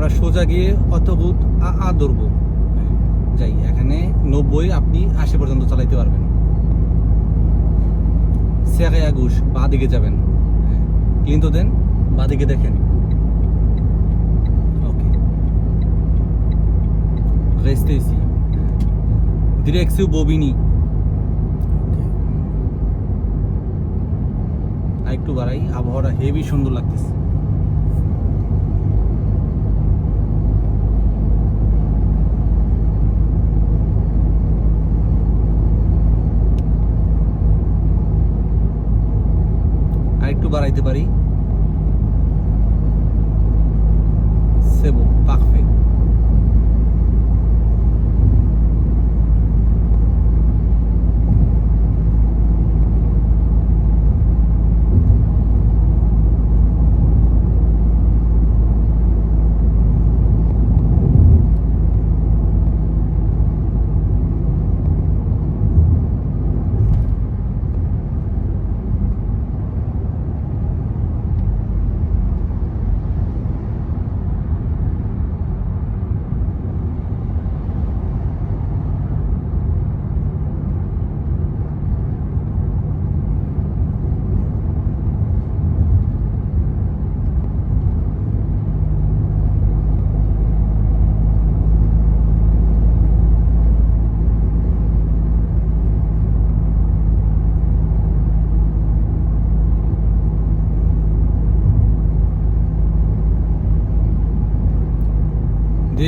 আমরা সোজা গিয়ে অতভূত আ ধরবো। যাই এখানে নব্বই আপনি আশি পর্যন্ত চালাইতে পারবেন। সেরে আগুশ বা দিকে যাবেন কিন্তু দেন বা দিকে দেখেন। ওকে। Restez ici. Direction Bobigny. আর একটু বাড়াই আবহাওয়াটা হেভি সুন্দর লাগতেছে আর একটু বাড়াইতে পারি সেবো পারফেক্ট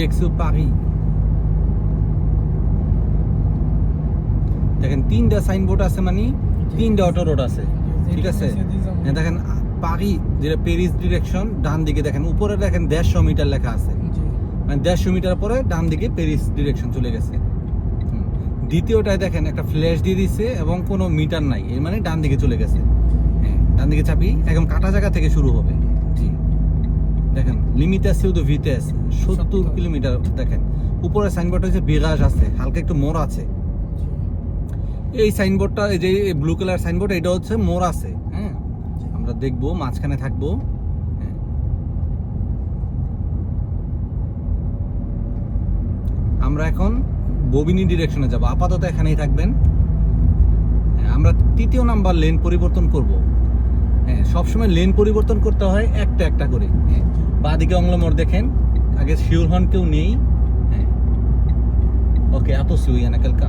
ডিরেকশন পারি দেখেন তিনটা সাইনবোর্ড আছে মানে তিনটা অটো রোড আছে। ঠিক আছে? দেখেন পারি যেটা প্যারিস ডিরেকশন ডান দিকে দেখেন উপরে দেখেন দেড়শো মিটার লেখা আছে। মানে দেড়শো মিটার পরে ডান দিকে প্যারিস ডিরেকশন চলে গেছে। দ্বিতীয়টায় দেখেন একটা ফ্ল্যাশ দিয়ে দিছে এবং কোনো মিটার নাই এর মানে ডান দিকে চলে গেছে। হ্যাঁ ডান দিকে চাপি একদম কাটা জায়গা থেকে শুরু হবে। দেখেন লিমিটাসিও তো ভিতেস সত্তর কিলোমিটার দেখেন উপরে সাইনবোর্ড হচ্ছে বিরাজ আছে হালকা একটু মোড় আছে। এই সাইনবোর্ডটা এই যে ব্লু কালার সাইনবোর্ড এটা হচ্ছে মোড় আছে হ্যাঁ? আমরা দেখব মাঝখানে থাকব হ্যাঁ। আমরা এখন ববিনী ডিরেকশনে যাব আপাতত এখানেই থাকবেন। হ্যাঁ, আমরা তৃতীয় নাম্বার লেন পরিবর্তন করব। হ্যাঁ সবসময় লেন পরিবর্তন করতে হয় একটা একটা করে হ্যাঁ? বাদিকে অংলমোড় দেখেন। আগে শিওর হন কেউ নেই। হ্যাঁ। ওকে এত সিউ ইয়ানা কালকা।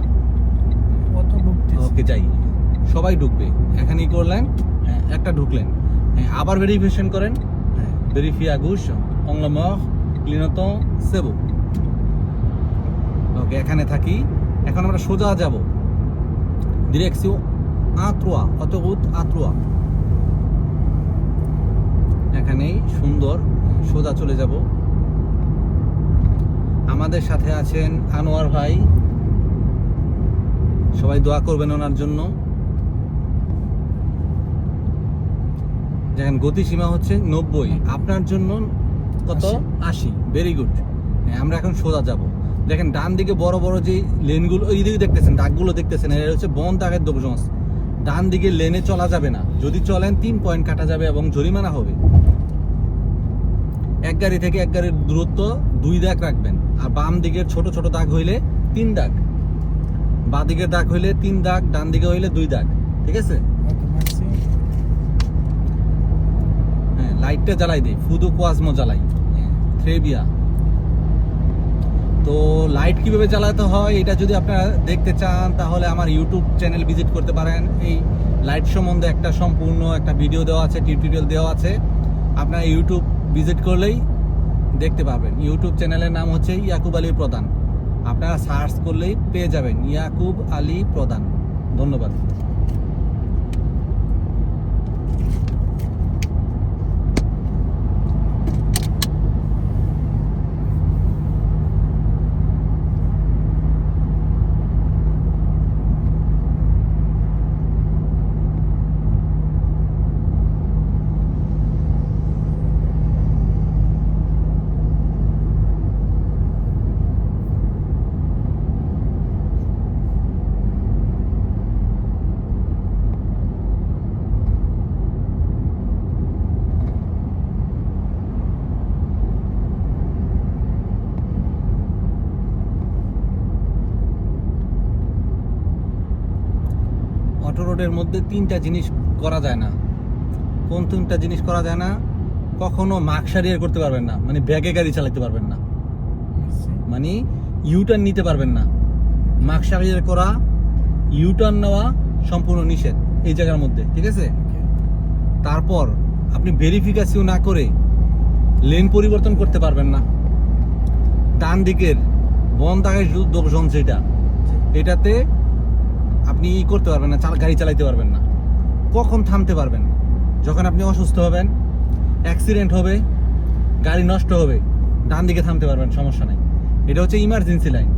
ওকে যাই। সবাই ঢুকবে এখানেই করলেন হ্যাঁ একটা ঢুকলেন। হ্যাঁ আবার ভেরিফিকেশন করেন। হ্যাঁ ভেরিফি আগুশ অংলমখ ক্লিনত সেবো। ওকে এখানে থাকি। এখন আমরা সোজা যাব। ডিরেকশন আত্রোয়া অতগুত আত্রোয়া। এখানেই সুন্দর সোজা চলে যাব। আমাদের সাথে আছেন আনোয়ার ভাই। সবাই দোয়া করবেন ওনার জন্য। দেখেন গতিসীমা হচ্ছে নব্বই। আপনার জন্য কত? আশি। ভেরি গুড আমরা এখন সোজা যাব। দেখেন ডান দিকে বড় বড় যে লেনগুলো এই দিকে দেখতেছেন দাগগুলো দেখতেছেন এটা হচ্ছে বন দাগের দোষ ডান দিকে লেনে চলা যাবে না। যদি চলেন তিন পয়েন্ট কাটা যাবে এবং জরিমানা হবে। এক গাড়ি থেকে এক গাড়ির দূরত্ব দুই দাগ রাখবেন। আর বাম দিকের ছোট ছোট দাগ হইলে তিন দাগ। বা দিকের দাগ হইলে তিন দাগ ডান দিকে হইলে দুই দাগ। ঠিক আছে? হ্যাঁ লাইটটা জ্বালাই দেই। ফুদু কোয়াজমো জ্বালাই। থ্রেবিয়া। তো লাইট কীভাবে জ্বালাতে হয় এটা যদি আপনারা দেখতে চান তাহলে আমার ইউটিউব চ্যানেল ভিজিট করতে পারেন। এই লাইট সম্বন্ধে একটা সম্পূর্ণ একটা ভিডিও দেওয়া আছে টিউটোরিয়াল দেওয়া আছে। আপনারা ইউটিউব ভিজিট করলেই দেখতে পাবেন। ইউটিউব চ্যানেলের নাম হচ্ছে ইয়াকুব আলী প্রধান। আপনারা সার্চ করলেই পেয়ে যাবেন। ইয়াকুব আলী প্রধান। ধন্যবাদ। রোডের মধ্যে তিনটা জিনিস করা যায় না। কোন তিনটা জিনিস করা যায় না? কখনো মাকসারিয়ার করতে পারবেন না মানে ব্যাগে গাড়ি চালাতে পারবেন না। মানে ইউটার্ন নিতে পারবেন না। মাকসারিয়ার করা ইউটার্ন নেওয়া সম্পূর্ণ নিষেধ এই জায়গার মধ্যে ঠিক আছে? তারপর আপনি ভেরিফিকেশন না করে লেন পরিবর্তন করতে পারবেন না। ডান দিকের বন দাগের দোষণ যেটা এটাতে আপনি ই করতে পারবেন না, চাল গাড়ি চালাইতে পারবেন না। কখন থামতে পারবেন? যখন আপনি অসুস্থ হবেন অ্যাক্সিডেন্ট হবে, গাড়ি নষ্ট হবে ডান দিকে থামতে পারবেন, সমস্যা নেই। এটা হচ্ছে ইমার্জেন্সি লাইন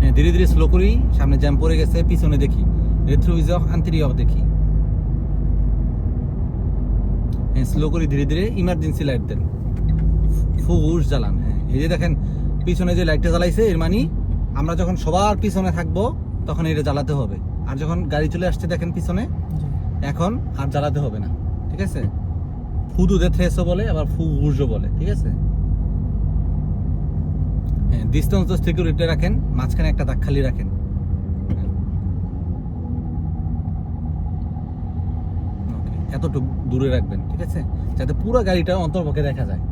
হ্যাঁ ধীরে ধীরে স্লো করি, সামনে জ্যাম পড়ে গেছে, পিছনে দেখি। রেথ্রুইজক আন্তরিয়ক দেখি। হ্যাঁ স্লো করি ধীরে ধীরে ইমার্জেন্সি লাইট দেন। ফুস জ্বালান হ্যাঁ। এই যে দেখেন, পিছনে যে লাইটটা জ্বালাইছে, এর মানে আমরা যখন সবার পিছনে থাকব তখন এটা জ্বালাতে হবে। আর যখন গাড়ি চলে আসছে দেখেন পিছনে এখন আর জ্বালাতে হবে না ঠিক আছে? ফুদুদে থ্রেসও বলে আবার ফু উর্জও বলে ঠিক আছে? হ্যাঁ ডিস্টেন্স তো সিকিউরিটি রাখেন মাঝখানে একটা দাগ খালি রাখেন। Okay, এতটুকু দূরে রাখবেন ঠিক আছে? যাতে পুরো গাড়িটা অন্তর্পক্ষে দেখা যায়।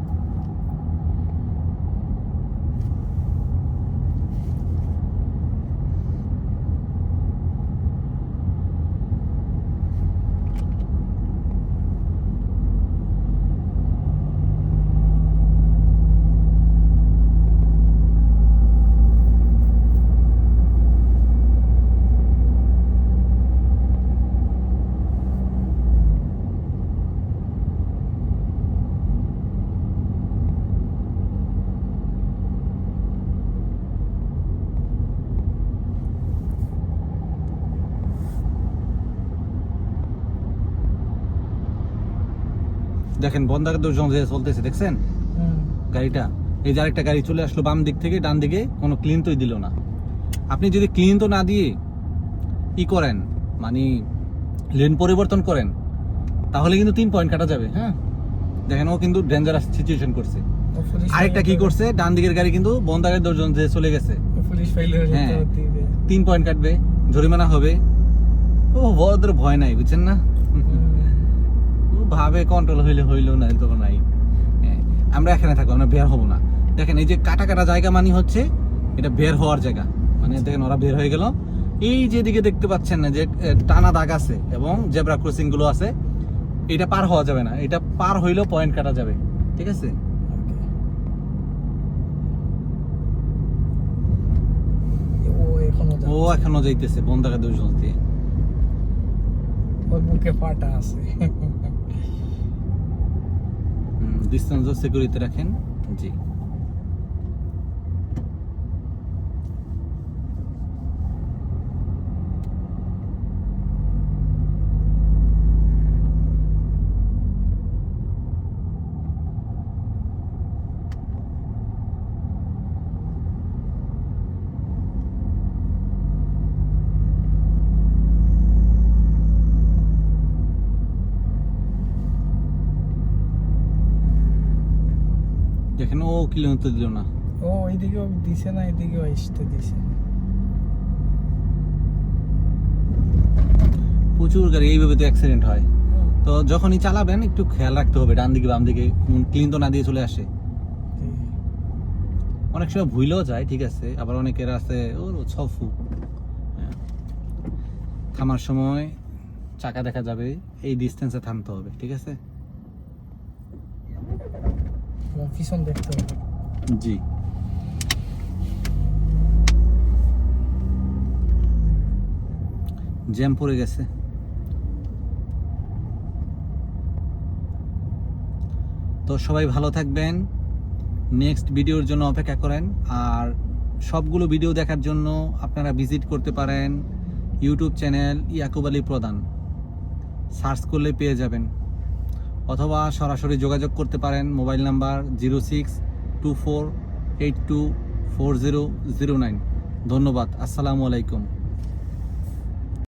দেখেন বন্দাকে দুজন যে চলতেছে দেখছেন? গাড়িটা। এই যে আরেকটা গাড়ি চলে আসলো বাম দিক থেকে ডান দিকে কোনো ক্লিন তোই দিল না। আপনি যদি ক্লিন তো না দিয়ে ই করেন মানে লেন পরিবর্তন করেন তাহলে কিন্তু তিন পয়েন্ট কাটা যাবে হ্যাঁ? দেখেন ও কিন্তু ডেঞ্জারাস সিচুয়েশন করছে। আরেকটা কি করছে? ডান দিকের গাড়ি কিন্তু বন্দাকে দুজন যে চলে গেছে। হ্যাঁ। তিন পয়েন্ট কাটবে জরিমানা হবে। ও ওদের ভয় নাই বুঝছেন না? ভাবে কন্ট্রোল হইলে হইল না তো নাই। হ্যাঁ, আমরা এখানে থাকব আমরা বের হব না। দেখেন এই যে কাটা কাটা জায়গা মানে হচ্ছে এটা বের হওয়ার জায়গা। মানে দেখেন ওরা বের হয়ে গেল। এই যেদিকে দেখতে পাচ্ছেন না যে টানা দাগ আছে এবং জেব্রা ক্রসিংগুলো আছে এটা পার হওয়া যাবে না। এটা পার হইলেও পয়েন্ট কাটা যাবে। ঠিক আছে? ও এখনও যাইতেছে বন্দাকে দুজন দিয়ে। ওর বুকে ফাটা আছে। ডিস্টেন্স সিকিউরিটি রাখেন। জি। দেখেন ও কিলোমিটার দিল না। ও ওইদিকেও দিছে না এদিকেও আসতে দিছে। প্রচুর গাড়ি এইভাবে তো অ্যাক্সিডেন্ট হয়। তো যখনই চালাবেন একটু খেয়াল রাখতে হবে ডান দিকে বাম দিকে ক্লিন তো না দিয়ে চলে আসে। অনেক সময় ভুলেও যায় ঠিক আছে আবার অনেকের আছে ও ছফু। হ্যাঁ। থামার সময় চাকা দেখা যাবে এই ডিস্টেন্সে থামতে হবে ঠিক আছে? জি। জ্যাম পড়ে গেছে তো সবাই ভালো থাকবেন। নেক্সট ভিডিওর জন্য অপেক্ষা করেন। আর সবগুলো ভিডিও দেখার জন্য আপনারা ভিজিট করতে পারেন। ইউটিউব চ্যানেল ইয়াকুব আলী প্রধান। সার্চ করলে পেয়ে যাবেন। অথবা সরাসরি যোগাযোগ করতে পারেন mobile number zero six two four eight two four zero zero nine. ধন্যবাদ। আসসালামু আলাইকুম।